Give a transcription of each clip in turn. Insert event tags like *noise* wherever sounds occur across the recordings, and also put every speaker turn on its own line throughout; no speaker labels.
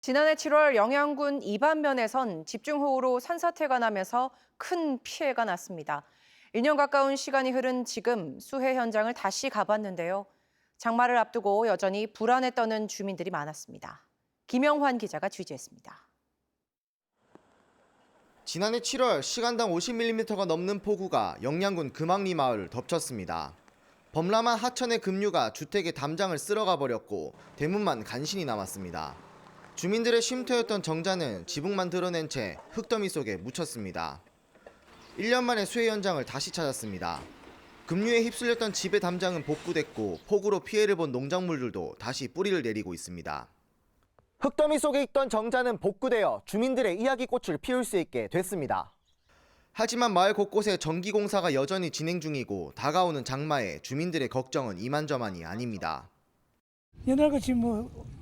지난해 7월 영양군 이반면에선 집중호우로 산사태가 나면서 큰 피해가 났습니다. 1년 가까운 시간이 흐른 지금 수해 현장을 다시 가봤는데요. 장마를 앞두고 여전히 불안에 떠는 주민들이 많았습니다. 김영환 기자가 취재했습니다.
지난해 7월 시간당 50mm가 넘는 폭우가 영양군 금왕리 마을을 덮쳤습니다. 범람한 하천의 급류가 주택의 담장을 쓸어가 버렸고 대문만 간신히 남았습니다. 주민들의 쉼터였던 정자는 지붕만 드러낸 채 흙더미 속에 묻혔습니다. 1년 만에 수해 현장을 다시 찾았습니다. 급류에 휩쓸렸던 집의 담장은 복구됐고 폭우로 피해를 본 농작물들도 다시 뿌리를 내리고 있습니다. 흙더미 속에 있던 정자는 복구되어 주민들의 이야기꽃을 피울 수 있게 됐습니다. 하지만 마을 곳곳에 전기 공사가 여전히 진행 중이고 다가오는 장마에 주민들의 걱정은 이만저만이 아닙니다.
옛날 같이 뭐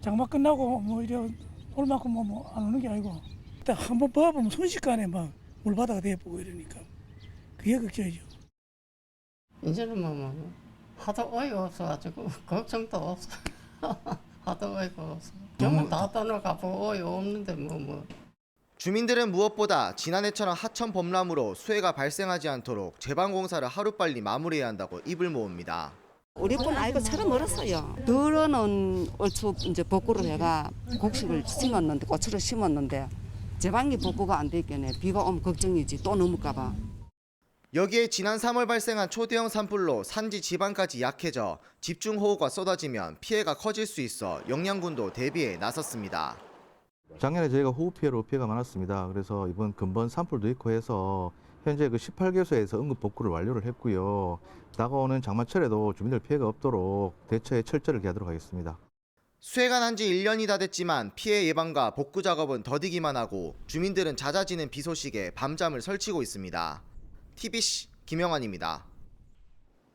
장마 끝나고 뭐 이래 올 만큼 뭐 안 오는 게 아니고 딱 한번 봐보면 순식간에 막 물바다가 돼보고 이러니까 그게 걱정이죠.
이제는 뭐, 뭐 하도 어이없어가지고 *laughs* 걱정도 없어. *laughs* 하도 어이가 없어. 병원 다 떠나가고 어이 없는데 뭐 뭐.
주민들은 무엇보다 지난해처럼 하천 범람으로 수해가 발생하지 않도록 제방 공사를 하루빨리 마무리해야 한다고 입을 모읍니다.
우리 뿐 아이고 처럼 멀었어요. 더러는 얼추 이제 복구를 해가 곡식을 심었는데 고추를 심었는데 제방이 복구가 안 됐겠네. 비가 오면 걱정이지 또 넘을까봐.
여기에 지난 3월 발생한 초대형 산불로 산지 지방까지 약해져 집중호우가 쏟아지면 피해가 커질 수 있어 영양군도 대비에 나섰습니다.
작년에 저희가 호우 피해로 피해가 많았습니다. 그래서 이번 근본 산불도 있고 해서 현재 그 18개소에서 응급 복구를 완료를 했고요. 다가오는 장마철에도 주민들 피해가 없도록 대처에 철저를 기하도록 하겠습니다.
수해가 난 지 1년이 다 됐지만 피해 예방과 복구 작업은 더디기만 하고 주민들은 잦아지는 비 소식에 밤잠을 설치고 있습니다. TBC 김영환입니다.